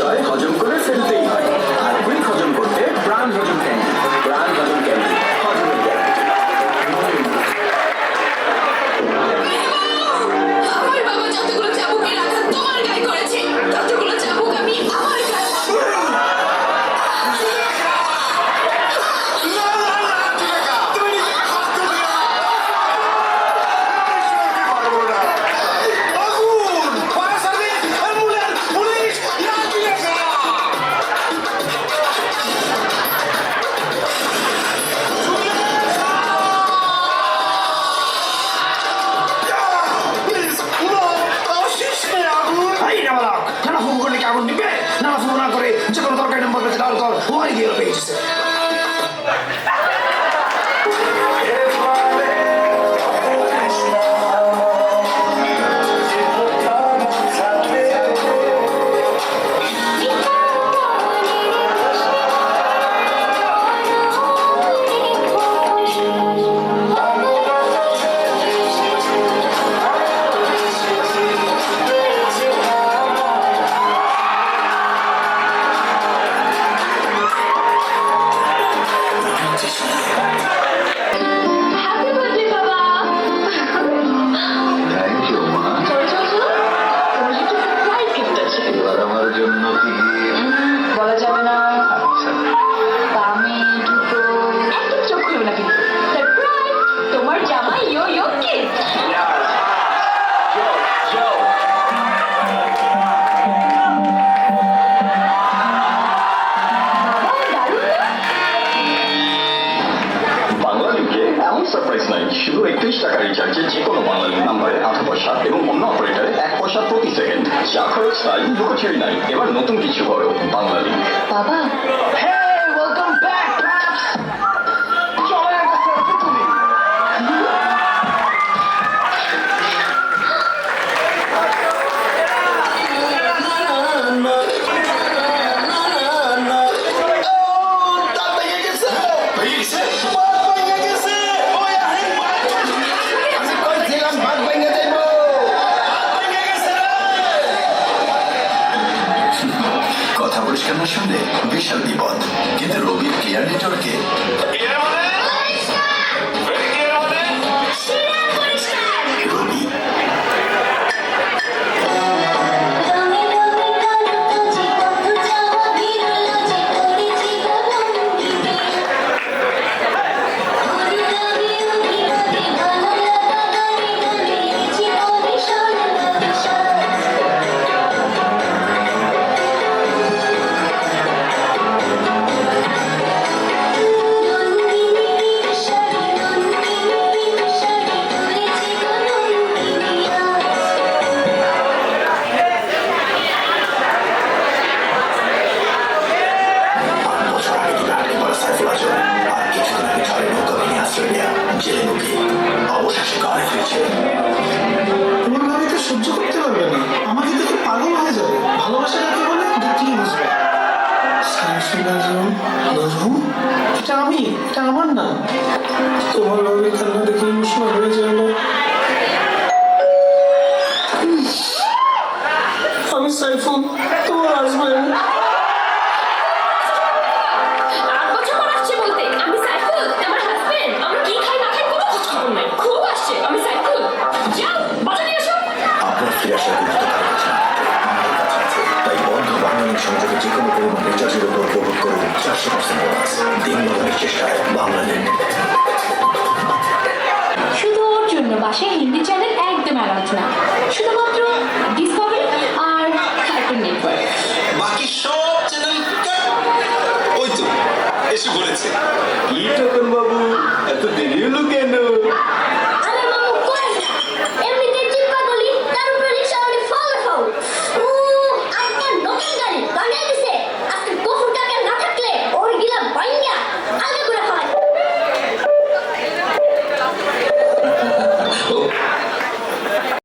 試合始めくれせんてい God, God, who are your pages? একত্রিশ টাকা রিচার্জে যে কোনো বাংলালিং নাম্বারে আধা পয়সা এবং অন্য অপারেটারে এক পয়সা প্রতি সেকেন্ড যা খরচ তাই লক্ষ্যই নাই। এবার নতুন কিছু করো বাঙালি। বাবা। হ্যাঁ বিশাল বিপদ। কিন্তু রবির ক্লিয়ার নেটওয়ার্কে আমি? এটা আমার না। তোমার বাবুর কান্না দেখে ইমোশনাল হয়ে যায় আমি সাইফুল তোমার হাজব্যান্ড পাশে হিন্দি চ্যানেল একদম অ্যালাউড না। শুধুমাত্র ডিসকভারি আর কার্টুন নেটওয়ার্ক বাকি সব চ্যানেল ওই তো এসে বলেছে কি তখন বাবু।